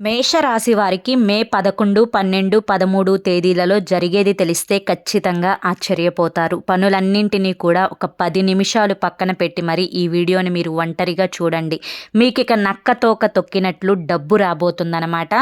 మేషరాశి వారికి మే పదకొండు పన్నెండు పదమూడు తేదీలలో జరిగేది తెలిస్తే ఖచ్చితంగా ఆశ్చర్యపోతారు. పనులన్నింటినీ కూడా ఒక పది నిమిషాలు పక్కన పెట్టి మరి ఈ వీడియోని మీరు ఒంటరిగా చూడండి. మీకు ఇక నక్క తోక తొక్కినట్లు డబ్బు రాబోతుందన్నమాట.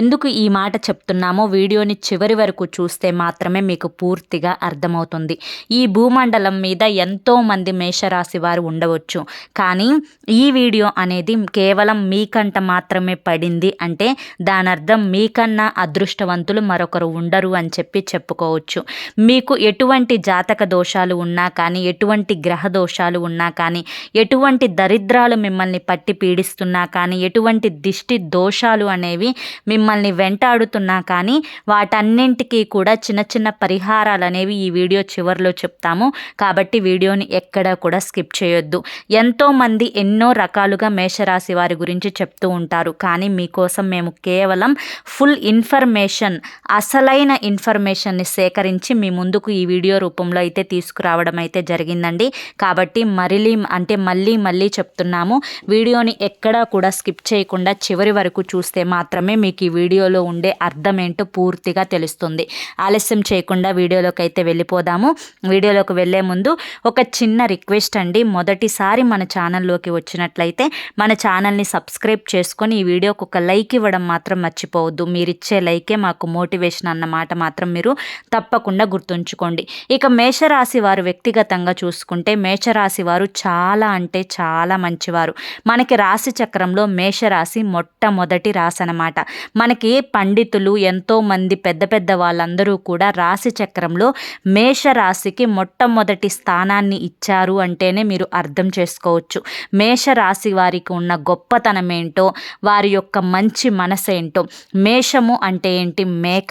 ఎందుకు ఈ మాట చెప్తున్నామో వీడియోని చివరి వరకు చూస్తే మాత్రమే మీకు పూర్తిగా అర్థమవుతుంది. ఈ భూమండలం మీద ఎంతో మంది మేషరాశి వారు ఉండవచ్చు. కానీ ఈ వీడియో అనేది కేవలం మీకంట మాత్రమే పడింది అంటే దాని దానర్థం మీకన్నా అదృష్టవంతులు మరొకరు ఉండరు అని చెప్పి చెప్పుకోవచ్చు. మీకు ఎటువంటి జాతక దోషాలు ఉన్నా కానీ ఎటువంటి గ్రహ దోషాలు ఉన్నా కానీ ఎటువంటి దరిద్రాలు మిమ్మల్ని పట్టి పీడిస్తున్నా కానీ ఎటువంటి దిష్టి దోషాలు అనేవి మిమ్మల్ని వెంటాడుతున్నా కానీ వాటన్నింటికీ కూడా చిన్న చిన్న పరిహారాలు అనేవి ఈ వీడియో చివరిలో చెప్తాము. కాబట్టి వీడియోని ఎక్కడా కూడా స్కిప్ చేయొద్దు. ఎంతోమంది ఎన్నో రకాలుగా మేషరాశి వారి గురించి చెప్తూ ఉంటారు. కానీ మీకోసం మేము కేవలం ఫుల్ ఇన్ఫర్మేషన్ అసలైన ఇన్ఫర్మేషన్ని సేకరించి మీ ముందుకు ఈ వీడియో రూపంలో అయితే తీసుకురావడం అయితే జరిగిందండి. కాబట్టి మరిలీ అంటే మళ్ళీ మళ్ళీ చెప్తున్నాము వీడియోని ఎక్కడా కూడా స్కిప్ చేయకుండా చివరి వరకు చూస్తే మాత్రమే మీకు ఈ వీడియోలో ఉండే అర్థం ఏంటో పూర్తిగా తెలుస్తుంది. ఆలస్యం చేయకుండా వీడియోలోకి అయితే వెళ్ళిపోదాము. వీడియోలోకి వెళ్ళే ముందు ఒక చిన్న రిక్వెస్ట్ అండి. మొదటిసారి మన ఛానల్లోకి వచ్చినట్లయితే మన ఛానల్ని సబ్స్క్రైబ్ చేసుకొని ఈ వీడియోకి ఒక లైక్ ఇవ్వడం మాత్రం మర్చిపోవద్దు. మీరిచ్చే లైకే మాకు మోటివేషన్ అన్న మాట మాత్రం మీరు తప్పకుండా గుర్తుంచుకోండి. ఇక మేషరాశి వారు వ్యక్తిగతంగా చూసుకుంటే మేషరాశి వారు చాలా అంటే చాలా మంచివారు. మనకి రాశి చక్రంలో మేషరాశి మొట్టమొదటి రాశి అనమాట మనకి పండితులు ఎంతోమంది పెద్ద పెద్ద వాళ్ళందరూ కూడా రాశి చక్రంలో మేషరాశికి మొట్టమొదటి స్థానాన్ని ఇచ్చారు అంటేనే మీరు అర్థం చేసుకోవచ్చు. మేషరాశి వారికి ఉన్న గొప్పతనం ఏంటో వారి యొక్క మంచి మనసేంటో మేషము అంటే ఏంటి? మేక.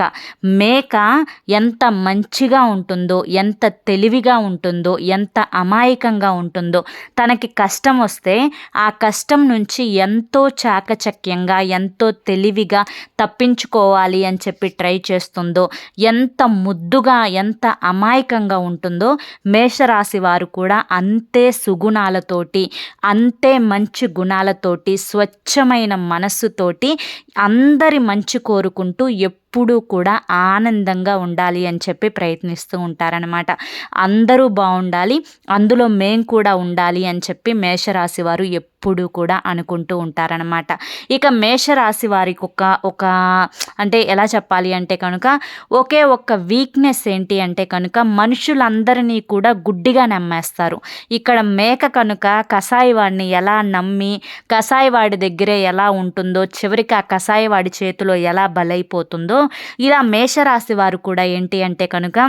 మేక ఎంత మంచిగా ఉంటుందో ఎంత తెలివిగా ఉంటుందో ఎంత అమాయకంగా ఉంటుందో తనకి కష్టం వస్తే ఆ కష్టం నుంచి ఎంతో చాకచక్యంగా ఎంతో తెలివిగా తప్పించుకోవాలి అని చెప్పి ట్రై చేస్తుందో ఎంత ముద్దుగా ఎంత అమాయకంగా ఉంటుందో మేషరాశి వారు కూడా అంతే సుగుణాలతోటి అంతే మంచి గుణాలతోటి స్వచ్ఛమైన మనస్సుతోటి అందరి మంచి కోరుకుంటూ ఎప్పుడూ కూడా ఆనందంగా ఉండాలి అని చెప్పి ప్రయత్నిస్తూ ఉంటారనమాట అందరూ బాగుండాలి అందులో మేం కూడా ఉండాలి అని చెప్పి మేషరాశి వారు ఎప్పుడు కూడా అనుకుంటూ ఉంటారనమాట ఇక మేషరాశి వారికి ఒక ఒక అంటే ఎలా చెప్పాలి అంటే కనుక ఒకే ఒక్క వీక్నెస్ ఏంటి అంటే కనుక మనుషులందరినీ కూడా గుడ్డిగా నమ్మేస్తారు. ఇక్కడ మేక కనుక కషాయవాడిని ఎలా నమ్మి కషాయవాడి దగ్గరే ఎలా ఉంటుందో చివరికి ఆ కషాయవాడి చేతిలో ఎలా బలైపోతుందో ఇలా మేషరాశి వారు కూడా ఏంటి అంటే కనుక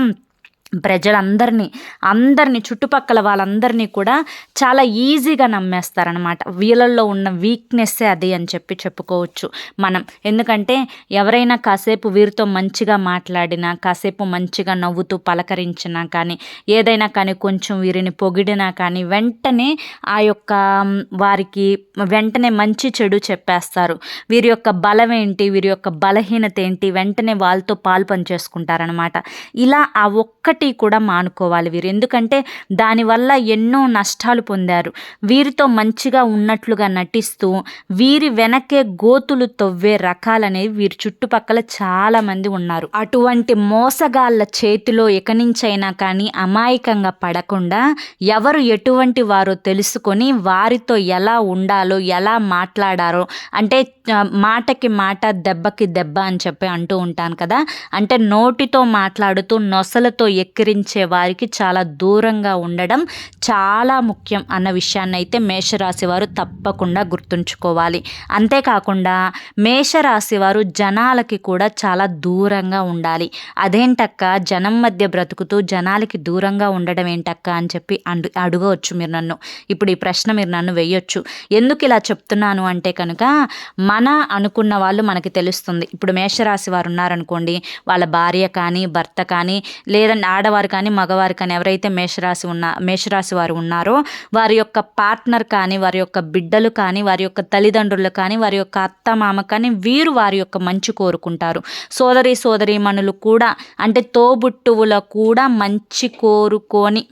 ప్రజలందరినీ అందరినీ చుట్టుపక్కల వాళ్ళందరినీ కూడా చాలా ఈజీగా నమ్మేస్తారనమాట వీళ్ళల్లో ఉన్న వీక్నెస్సే అది అని చెప్పి చెప్పుకోవచ్చు మనం. ఎందుకంటే ఎవరైనా కాసేపు వీరితో మంచిగా మాట్లాడినా కాసేపు మంచిగా నవ్వుతూ పలకరించినా కానీ ఏదైనా కానీ కొంచెం వీరిని పొగిడినా కానీ వెంటనే ఆ యొక్క వారికి వెంటనే మంచి చెడు చెప్పేస్తారు. వీరి యొక్క బలం ఏంటి వీరి యొక్క బలహీనత ఏంటి వెంటనే వాళ్ళతో పాలు పనిచేసుకుంటారనమాట ఇలా ఆ ఒక్క ఒక్కటి కూడా మానుకోవాలి వీరు. ఎందుకంటే దానివల్ల ఎన్నో నష్టాలు పొందారు. వీరితో మంచిగా ఉన్నట్లుగా నటిస్తూ వీరి వెనకే గోతులు తవ్వే రకాలనేవి వీరి చుట్టుపక్కల చాలామంది ఉన్నారు. అటువంటి మోసగాళ్ళ చేతిలో ఎకనించైనా కానీ అమాయకంగా పడకుండా ఎవరు ఎటువంటి వారో తెలుసుకొని వారితో ఎలా ఉండాలో ఎలా మాట్లాడారో అంటే మాటకి మాట దెబ్బకి దెబ్బ అని చెప్పి అంటూ ఉంటాను కదా. అంటే నోటితో మాట్లాడుతూ నొసలతో ఎక్కిరించే వారికి చాలా దూరంగా ఉండడం చాలా ముఖ్యం అన్న విషయాన్ని అయితే మేషరాశి వారు తప్పకుండా గుర్తుంచుకోవాలి. అంతేకాకుండా మేషరాశి వారు జనాలకి కూడా చాలా దూరంగా ఉండాలి. అదేంటక్క? జనం మధ్య బ్రతుకుతూ జనాలకి దూరంగా ఉండడం ఏంటక్క అని చెప్పి అండు అడగవచ్చు మీరు నన్ను. ఇప్పుడు ఈ ప్రశ్న మీరు నన్ను వేయొచ్చు. ఎందుకు ఇలా చెప్తున్నాను అంటే కనుక మన అనుకున్న వాళ్ళు మనకి తెలుస్తుంది. ఇప్పుడు మేషరాశి వారు ఉన్నారనుకోండి వాళ్ళ భార్య కానీ భర్త కానీ లేదంటే ఆడవారు కానీ మగవారు కానీ ఎవరైతే మేషరాశి ఉన్న మేషరాశి వారు ఉన్నారో వారి యొక్క పార్ట్నర్ కానీ వారి యొక్క బిడ్డలు కానీ వారి యొక్క తల్లిదండ్రులు కానీ వారి యొక్క అత్త మామ కానీ వీరు వారి యొక్క మంచి కోరుకుంటారు. సోదరి సోదరీమణులు కూడా అంటే తోబుట్టువుల కూడా మంచి కోరుకొని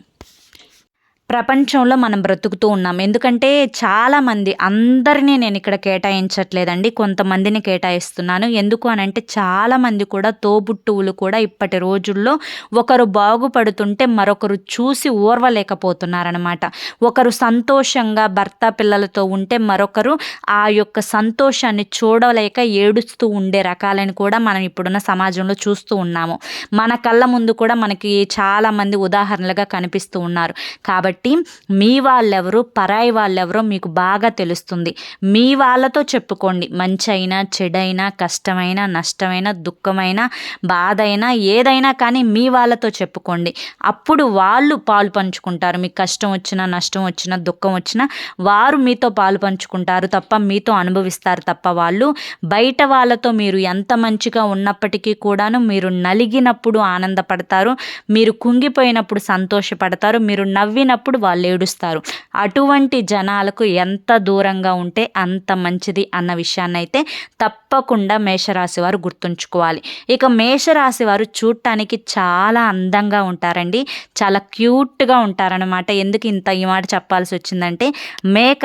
ప్రపంచంలో మనం బ్రతుకుతూ ఉన్నాం. ఎందుకంటే చాలామంది అందరినీ నేను ఇక్కడ కేటాయించట్లేదండి. కొంతమందిని కేటాయిస్తున్నాను. ఎందుకు అని అంటే చాలామంది కూడా తోబుట్టువులు కూడా ఇప్పటి రోజుల్లో ఒకరు బాగుపడుతుంటే మరొకరు చూసి ఓర్వలేకపోతున్నారనమాట ఒకరు సంతోషంగా భర్త పిల్లలతో ఉంటే మరొకరు ఆ యొక్క సంతోషాన్ని చూడలేక ఏడుస్తూ ఉండే రకాలని కూడా మనం ఇప్పుడున్న సమాజంలో చూస్తూ ఉన్నాము. మన కళ్ళ ముందు కూడా మనకి చాలామంది ఉదాహరణలుగా కనిపిస్తూ ఉన్నారు. కాబట్టి మీ వాళ్ళెవరు పరాయి వాళ్ళెవరో మీకు బాగా తెలుస్తుంది. మీ వాళ్ళతో చెప్పుకోండి. మంచి అయినా చెడైనా కష్టమైన నష్టమైన దుఃఖమైన బాధ అయినా ఏదైనా కానీ మీ వాళ్ళతో చెప్పుకోండి. అప్పుడు వాళ్ళు పాలు పంచుకుంటారు. మీకు కష్టం వచ్చినా నష్టం వచ్చినా దుఃఖం వచ్చినా వారు మీతో పాలు పంచుకుంటారు తప్ప మీతో అనుభవిస్తారు తప్ప వాళ్ళు. బయట వాళ్ళతో మీరు ఎంత మంచిగా ఉన్నప్పటికీ కూడాను మీరు నలిగినప్పుడు ఆనందపడతారు. మీరు కుంగిపోయినప్పుడు సంతోషపడతారు. మీరు నవ్వినప్పుడు వాళ్ళు ఏడుస్తారు. అటువంటి జనాలకు ఎంత దూరంగా ఉంటే అంత మంచిది అన్న విషయాన్ని అయితే తప్పకుండా మేషరాశి వారు గుర్తుంచుకోవాలి. ఇక మేషరాశి వారు చూడటానికి చాలా అందంగా ఉంటారండి. చాలా క్యూట్గా ఉంటారనమాట ఎందుకు ఇంత ఈ మాట చెప్పాల్సి వచ్చిందంటే మేక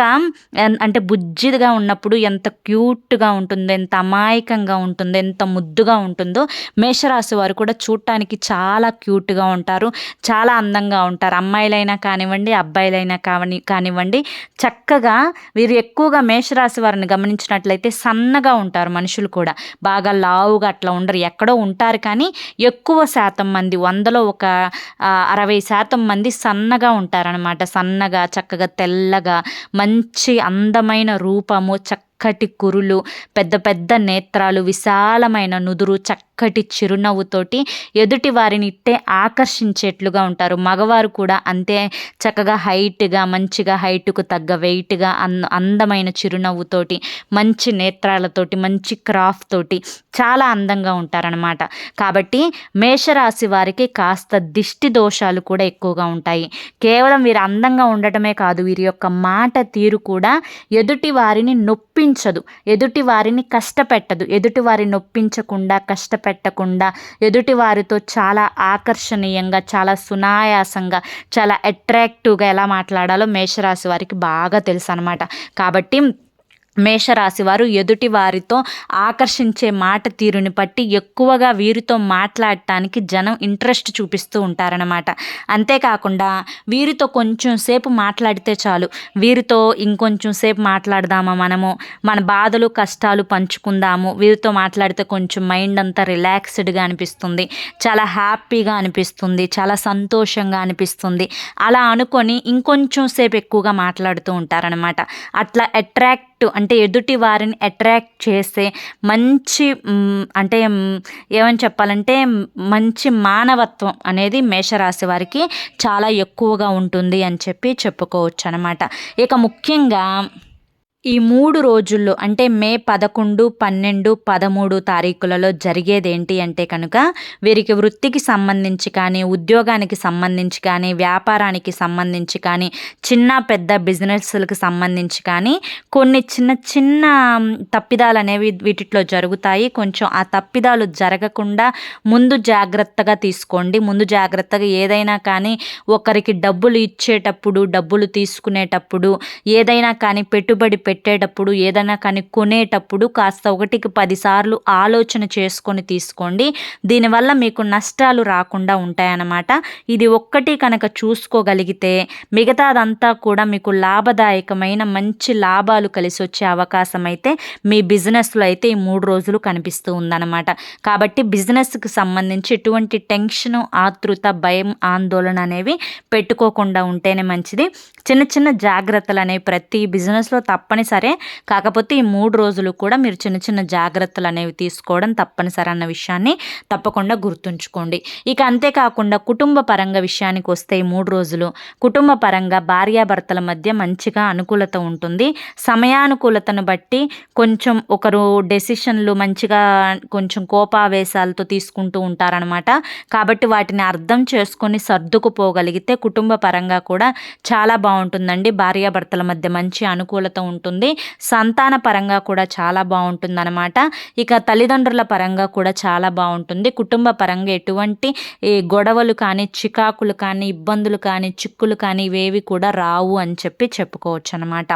అంటే బుజ్జిగా ఉన్నప్పుడు ఎంత క్యూట్గా ఉంటుందో ఎంత అమాయకంగా ఉంటుందో ఎంత ముద్దుగా ఉంటుందో మేషరాశి వారు కూడా చూడటానికి చాలా క్యూట్గా ఉంటారు. చాలా అందంగా ఉంటారు. అమ్మాయిలైనా కానివ్వండి అబ్బాయిలైనా కావని కానివ్వండి చక్కగా వీరు ఎక్కువగా మేషరాశి వారిని గమనించినట్లయితే సన్నగా ఉంటారు మనుషులు కూడా. బాగా లావుగా అట్లా ఉండరు. ఎక్కడో ఉంటారు కానీ ఎక్కువ శాతం మంది వందలో ఒక అరవై శాతం మంది సన్నగా ఉంటారనమాట సన్నగా చక్కగా తెల్లగా మంచి అందమైన రూపము చక్క చక్కటి కురులు పెద్ద పెద్ద నేత్రాలు విశాలమైన నుదురు చక్కటి చిరునవ్వుతోటి ఎదుటి వారిని ఇట్టే ఆకర్షించేట్లుగా ఉంటారు. మగవారు కూడా అంతే చక్కగా హైట్గా మంచిగా హైట్కు తగ్గ వెయిట్గా అంద అందమైన చిరునవ్వుతోటి మంచి నేత్రాలతోటి మంచి క్రాఫ్ తోటి చాలా అందంగా ఉంటారనమాట కాబట్టి మేషరాశి వారికి కాస్త దిష్టి దోషాలు కూడా ఎక్కువగా ఉంటాయి. కేవలం వీరు అందంగా ఉండటమే కాదు వీరి యొక్క మాట తీరు కూడా ఎదుటి వారిని నొప్పి నొప్పించదు ఎదుటి వారిని కష్టపెట్టదు. ఎదుటి వారిని నొప్పించకుండా కష్టపెట్టకుండా ఎదుటి వారితో చాలా ఆకర్షణీయంగా చాలా సునాయాసంగా చాలా అట్రాక్టివ్గా ఎలా మాట్లాడాలో మేషరాశి వారికి బాగా తెలుసు అనమాట కాబట్టి మేషరాశి వారు ఎదుటి వారితో ఆకర్షించే మాట తీరుని బట్టి ఎక్కువగా వీరితో మాట్లాడటానికి జనం ఇంట్రెస్ట్ చూపిస్తూ ఉంటారనమాట అంతేకాకుండా వీరితో కొంచెం సేపు మాట్లాడితే చాలు. వీరితో ఇంకొంచెం సేపు మాట్లాడదామా మనము? మన బాధలు కష్టాలు పంచుకుందాము. వీరితో మాట్లాడితే కొంచెం మైండ్ అంతా రిలాక్స్డ్గా అనిపిస్తుంది. చాలా హ్యాపీగా అనిపిస్తుంది. చాలా సంతోషంగా అనిపిస్తుంది. అలా అనుకొని ఇంకొంచెం సేపు ఎక్కువగా మాట్లాడుతూ ఉంటారనమాట అట్లా అట్రాక్ట్ అంటే ఎదుటి వారిని అట్రాక్ట్ చేసే మంచి అంటే ఏమని చెప్పాలంటే మంచి మానవత్వం అనేది మేషరాశి వారికి చాలా ఎక్కువగా ఉంటుంది అని చెప్పి చెప్పుకోవచ్చు అనమాట ఇక ముఖ్యంగా ఈ మూడు రోజుల్లో అంటే మే పదకొండు పన్నెండు పదమూడు తారీఖులలో జరిగేది ఏంటి అంటే కనుక వీరికి వృత్తికి సంబంధించి కానీ ఉద్యోగానికి సంబంధించి కానీ వ్యాపారానికి సంబంధించి కానీ చిన్న పెద్ద బిజినెస్లకు సంబంధించి కానీ కొన్ని చిన్న చిన్న తప్పిదాలు అనేవి వీటిలో జరుగుతాయి. కొంచెం ఆ తప్పిదాలు జరగకుండా ముందు జాగ్రత్తగా తీసుకోండి. ముందు జాగ్రత్తగా ఏదైనా కానీ ఒకరికి డబ్బులు ఇచ్చేటప్పుడు డబ్బులు తీసుకునేటప్పుడు ఏదైనా కానీ పెట్టుబడి పెట్టి పెట్టేటప్పుడు ఏదైనా కానీ కొనేటప్పుడు కాస్త ఒకటికి పదిసార్లు ఆలోచన చేసుకొని తీసుకోండి. దీనివల్ల మీకు నష్టాలు రాకుండా ఉంటాయన్నమాట. ఇది ఒక్కటి కనుక చూసుకోగలిగితే మిగతాదంతా కూడా మీకు లాభదాయకమైన మంచి లాభాలు కలిసి వచ్చే అవకాశం అయితే మీ బిజినెస్లో అయితే ఈ మూడు రోజులు కనిపిస్తూ ఉందన్నమాట. కాబట్టి బిజినెస్కి సంబంధించి ఎటువంటి టెన్షన్ ఆతృత భయం ఆందోళన అనేవి పెట్టుకోకుండా ఉంటేనే మంచిది. చిన్న చిన్న జాగ్రత్తలు అనేవి ప్రతి బిజినెస్లో తప్పని తప్పనిసరే కాకపోతే ఈ మూడు రోజులు కూడా మీరు చిన్న చిన్న జాగ్రత్తలు అనేవి తీసుకోవడం తప్పనిసరి అన్న విషయాన్ని తప్పకుండా గుర్తుంచుకోండి. ఇక అంతేకాకుండా కుటుంబ పరంగా విషయానికి వస్తే ఈ మూడు రోజులు కుటుంబ పరంగా భార్యాభర్తల మధ్య మంచిగా అనుకూలత ఉంటుంది. సమయానుకూలతను బట్టి కొంచెం ఒకరు డెసిషన్లు మంచిగా కొంచెం కోపావేశాలతో తీసుకుంటూ ఉంటారనమాట కాబట్టి వాటిని అర్థం చేసుకొని సర్దుకుపోగలిగితే కుటుంబ పరంగా కూడా చాలా బాగుంటుందండి. భార్యాభర్తల మధ్య మంచి అనుకూలత ఉంటుంది. ఉంటుంది సంతాన పరంగా కూడా చాలా బాగుంటుందన్నమాట. ఇక తల్లిదండ్రుల పరంగా కూడా చాలా బాగుంటుంది. కుటుంబ పరంగా ఎటువంటి ఈ గొడవలు కానీ చికాకులు కానీ ఇబ్బందులు కానీ చిక్కులు కానీ ఇవేవి కూడా రావు అని చెప్పి చెప్పుకోవచ్చు అనమాట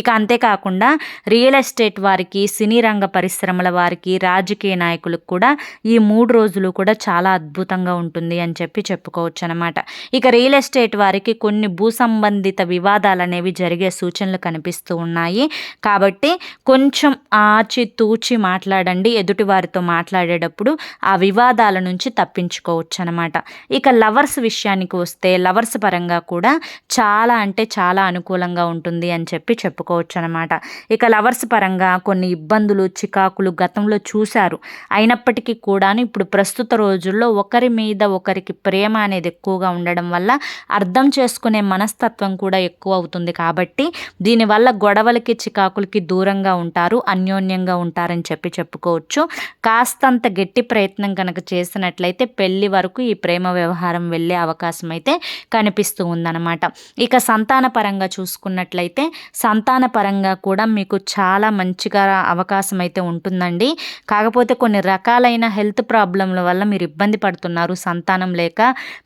ఇక అంతేకాకుండా రియల్ ఎస్టేట్ వారికి సినీ రంగ పరిశ్రమల వారికి రాజకీయ నాయకులకు కూడా ఈ మూడు రోజులు కూడా చాలా అద్భుతంగా ఉంటుంది అని చెప్పి చెప్పుకోవచ్చు అనమాట ఇక రియల్ ఎస్టేట్ వారికి కొన్ని భూ సంబంధిత వివాదాలు అనేవి జరిగే సూచనలు కనిపిస్తూ ఉన్నాయి. కాబట్టి కొంచెం ఆచి తూచి మాట్లాడండి. ఎదుటి వారితో మాట్లాడేటప్పుడు ఆ వివాదాల నుంచి తప్పించుకోవచ్చు అనమాట ఇక లవర్స్ విషయానికి వస్తే లవర్స్ పరంగా కూడా చాలా అంటే చాలా అనుకూలంగా ఉంటుంది అని చెప్పి చెప్పుకోవచ్చు అనమాట ఇక లవర్స్ పరంగా కొన్ని ఇబ్బందులు చికాకులు గతంలో చూశారు. అయినప్పటికీ కూడా ఇప్పుడు ప్రస్తుత రోజుల్లో ఒకరి మీద ఒకరికి ప్రేమ అనేది ఎక్కువగా ఉండడం వల్ల అర్థం చేసుకునే మనస్తత్వం కూడా ఎక్కువ అవుతుంది. కాబట్టి దీనివల్ల గొడవలకి చికాకులకి దూరంగా ఉంటారు అన్యోన్యంగా ఉంటారని చెప్పి చెప్పుకోవచ్చు. కాస్తంత గట్టి ప్రయత్నం కనుక చేసినట్లయితే పెళ్ళి వరకు ఈ ప్రేమ వ్యవహారం వెళ్ళే అవకాశం అయితే కనిపిస్తూ ఉందన్నమాట. ఇక సంతాన పరంగా చూసుకున్నట్లయితే సంతాన పరంగా కూడా మీకు చాలా మంచిగా అవకాశం అయితే ఉంటుందండి. కాకపోతే కొన్ని రకాలైన హెల్త్ ప్రాబ్లంల వల్ల మీరు ఇబ్బంది పడుతున్నారు. సంతానం లేక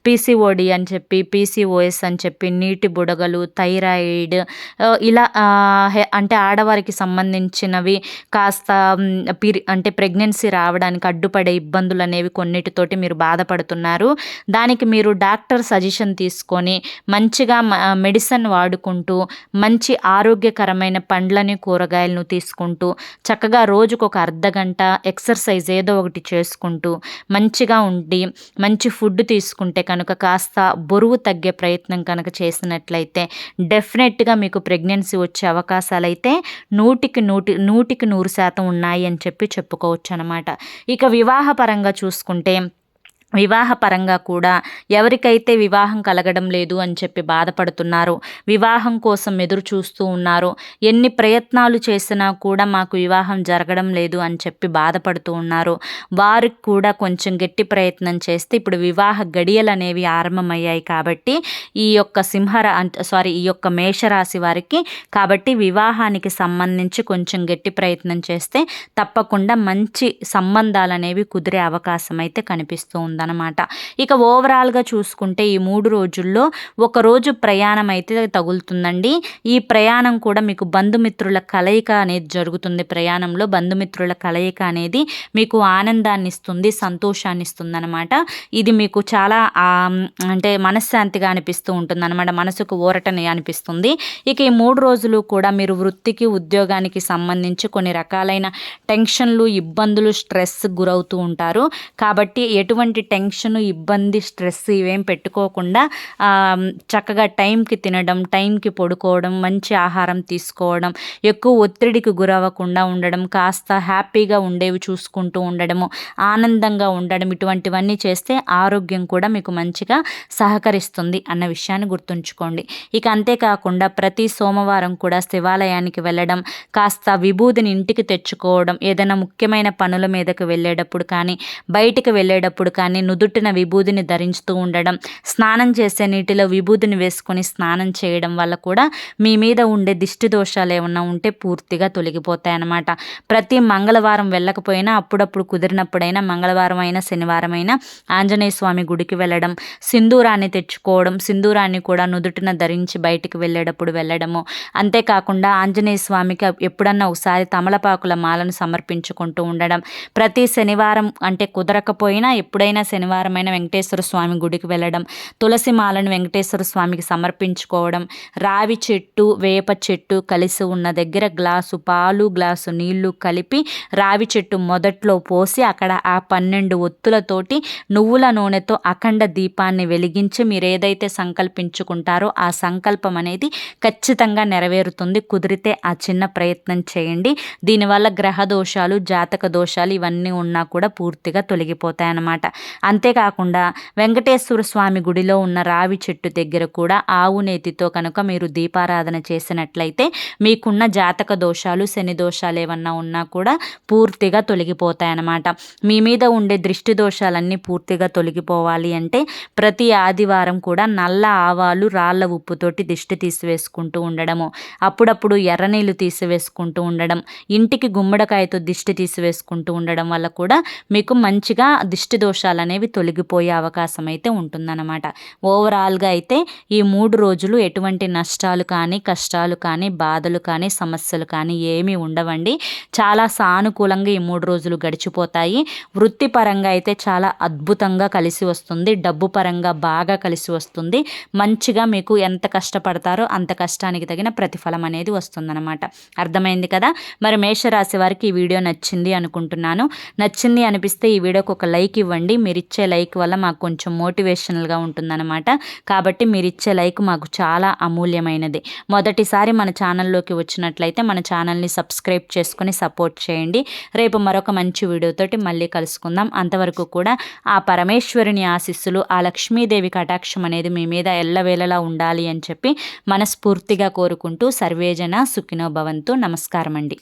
పీసీఓడి అని చెప్పి పీసీఓఎస్ అని చెప్పి నీటి బుడగలు థైరాయిడ్ ఇలా అంటే ఆడవారికి సంబంధించినవి కాస్త పిరి అంటే ప్రెగ్నెన్సీ రావడానికి అడ్డుపడే ఇబ్బందులు అనేవి కొన్నిటితోటి మీరు బాధపడుతున్నారు. దానికి మీరు డాక్టర్ సజెషన్ తీసుకొని మంచిగా మెడిసిన్ వాడుకుంటూ మంచి ఆరోగ్యకరమైన పండ్లని కూరగాయలను తీసుకుంటూ చక్కగా రోజుకు ఒక అర్ధ గంట ఎక్సర్సైజ్ ఏదో ఒకటి చేసుకుంటూ మంచిగా ఉండి మంచి ఫుడ్ తీసుకుంటే కనుక కాస్త బరువు తగ్గే ప్రయత్నం కనుక చేసినట్లయితే డెఫినెట్గా మీకు ప్రెగ్నెన్సీ వచ్చే అవకాశాలు అయితే నూటికి నూటి నూటికి నూరు శాతం ఉన్నాయి అని చెప్పి చెప్పుకోవచ్చు అనమాట ఇక వివాహపరంగా చూసుకుంటే వివాహపరంగా కూడా ఎవరికైతే వివాహం కలగడం లేదు అని చెప్పి బాధపడుతున్నారు వివాహం కోసం ఎదురు చూస్తూ ఉన్నారు ఎన్ని ప్రయత్నాలు చేసినా కూడా మాకు వివాహం జరగడం లేదు అని చెప్పి బాధపడుతూ ఉన్నారు. వారికి కూడా కొంచెం గట్టి ప్రయత్నం చేస్తే ఇప్పుడు వివాహ గడియలు అనేవి ఆరంభమయ్యాయి కాబట్టి ఈ యొక్క సింహర సారీ ఈ యొక్క మేషరాశి వారికి కాబట్టి వివాహానికి సంబంధించి కొంచెం గట్టి ప్రయత్నం చేస్తే తప్పకుండా మంచి సంబంధాలు అనేవి కుదిరే అవకాశం అయితే కనిపిస్తూ ఉంది. ఉందన్నమాట. ఇక ఓవరాల్గా చూసుకుంటే ఈ మూడు రోజుల్లో ఒకరోజు ప్రయాణం అయితే తగులుతుందండి. ఈ ప్రయాణం కూడా మీకు బంధుమిత్రుల కలయిక అనేది జరుగుతుంది ప్రయాణంలో. బంధుమిత్రుల కలయిక అనేది మీకు ఆనందాన్ని ఇస్తుంది సంతోషాన్ని ఇస్తుంది అనమాట ఇది మీకు చాలా అంటే మనశ్శాంతిగా అనిపిస్తూ ఉంటుంది అనమాట మనసుకు ఊరటని అనిపిస్తుంది. ఇక ఈ మూడు రోజులు కూడా మీరు వృత్తికి ఉద్యోగానికి సంబంధించి కొన్ని రకాలైన టెన్షన్లు ఇబ్బందులు స్ట్రెస్ గురవుతూ ఉంటారు. కాబట్టి ఎటువంటి టెన్షన్ ఇబ్బంది స్ట్రెస్ ఇవేం పెట్టుకోకుండా చక్కగా టైంకి తినడం టైంకి పడుకోవడం మంచి ఆహారం తీసుకోవడం ఎక్కువ ఒత్తిడికి గురవ్వకుండా ఉండడం కాస్త హ్యాపీగా ఉండేవి చూసుకుంటూ ఉండడము ఆనందంగా ఉండడం ఇటువంటివన్నీ చేస్తే ఆరోగ్యం కూడా మీకు మంచిగా సహకరిస్తుంది అన్న విషయాన్ని గుర్తుంచుకోండి. ఇక అంతేకాకుండా ప్రతి సోమవారం కూడా శివాలయానికి వెళ్ళడం కాస్త విభూతిని ఇంటికి తెచ్చుకోవడం ఏదైనా ముఖ్యమైన పనుల మీదకి వెళ్ళేటప్పుడు కానీ బయటికి వెళ్ళేటప్పుడు కానీ కానీ నుదుటిన విభూదిని ధరించుతూ ఉండడం స్నానం చేసే నీటిలో విభూదిని వేసుకొని స్నానం చేయడం వల్ల కూడా మీ మీద ఉండే దిష్టి దోషాలు ఏమన్నా ఉంటే పూర్తిగా తొలగిపోతాయి అన్నమాట ప్రతి మంగళవారం వెళ్ళకపోయినా అప్పుడప్పుడు కుదిరినప్పుడైనా మంగళవారం అయినా శనివారం అయినా ఆంజనేయ స్వామి గుడికి వెళ్ళడం సింధూరాన్ని తెచ్చుకోవడం సింధూరాన్ని కూడా నుదుటిన ధరించి బయటికి వెళ్ళేటప్పుడు వెళ్ళడము. అంతేకాకుండా ఆంజనేయ స్వామికి ఎప్పుడన్నా ఒకసారి తమలపాకుల మాలను సమర్పించుకుంటూ ఉండడం ప్రతి శనివారం అంటే కుదరకపోయినా ఎప్పుడైనా శనివారమైన వెంకటేశ్వర స్వామి గుడికి వెళ్ళడం తులసి మాలను వెంకటేశ్వర స్వామికి సమర్పించుకోవడం రావి చెట్టు వేప చెట్టు కలిసి ఉన్న దగ్గర గ్లాసు పాలు గ్లాసు నీళ్ళు కలిపి రావి చెట్టు మొదట్లో పోసి అక్కడ ఆ పన్నెండు ఒత్తులతోటి నువ్వుల నూనెతో అఖండ దీపాన్ని వెలిగించి మీరు ఏదైతే సంకల్పించుకుంటారో ఆ సంకల్పం అనేది ఖచ్చితంగా నెరవేరుతుంది. కుదిరితే ఆ చిన్న ప్రయత్నం చేయండి. దీనివల్ల గ్రహ దోషాలు జాతక దోషాలు ఇవన్నీ ఉన్నా కూడా పూర్తిగా తొలగిపోతాయి అన్నమాట అంతేకాకుండా వెంకటేశ్వర స్వామి గుడిలో ఉన్న రావి చెట్టు దగ్గర కూడా ఆవు నేతితో కనుక మీరు దీపారాధన చేసినట్లయితే మీకున్న జాతక దోషాలు శని దోషాలు ఏమన్నా ఉన్నా కూడా పూర్తిగా తొలగిపోతాయి అన్నమాట మీ మీద ఉండే దృష్టి దోషాలన్నీ పూర్తిగా తొలగిపోవాలి అంటే ప్రతి ఆదివారం కూడా నల్ల ఆవాలు రాళ్ళ ఉప్పుతోటి దిష్టి తీసివేసుకుంటూ ఉండడము అప్పుడప్పుడు ఎర్రనీళ్ళు తీసివేసుకుంటూ ఉండడం ఇంటికి గుమ్మడికాయతో దిష్టి తీసివేసుకుంటూ ఉండడం వల్ల కూడా మీకు మంచిగా దిష్టి దోషాలు దోషాలు అనేవి తొలగిపోయే అవకాశం అయితే ఉంటుందన్నమాట. ఓవరాల్గా అయితే ఈ మూడు రోజులు ఎటువంటి నష్టాలు కానీ కష్టాలు కానీ బాధలు కానీ సమస్యలు కానీ ఏమీ ఉండవండి. చాలా సానుకూలంగా ఈ మూడు రోజులు గడిచిపోతాయి. వృత్తిపరంగా అయితే చాలా అద్భుతంగా కలిసి వస్తుంది. డబ్బు పరంగా బాగా కలిసి వస్తుంది. మంచిగా మీకు ఎంత కష్టపడతారో అంత కష్టానికి తగిన ప్రతిఫలం అనేది వస్తుందన్నమాట. అర్థమైంది కదా? మరి మేషరాశి వారికి ఈ వీడియో నచ్చింది అనుకుంటున్నాను. నచ్చింది అనిపిస్తే ఈ వీడియోకి ఒక లైక్ ఇవ్వండి. మీరు ఇచ్చే లైక్ వల్ల మాకు కొంచెం మోటివేషనల్గా ఉంటుందన్నమాట. కాబట్టి మీరు ఇచ్చే లైక్ మాకు చాలా అమూల్యమైనది. మొదటిసారి మన ఛానల్లోకి వచ్చినట్లయితే మన ఛానల్ని సబ్స్క్రైబ్ చేసుకుని సపోర్ట్ చేయండి. రేపు మరొక మంచి వీడియోతోటి మళ్ళీ కలుసుకుందాం. అంతవరకు కూడా ఆ పరమేశ్వరుని ఆశీస్సులు ఆ లక్ష్మీదేవి కటాక్షం అనేది మీ మీద ఎల్లవేళలా ఉండాలి అని చెప్పి మనస్ఫూర్తిగా కోరుకుంటూ సర్వేజన సుఖినో భవంతు. నమస్కారం అండి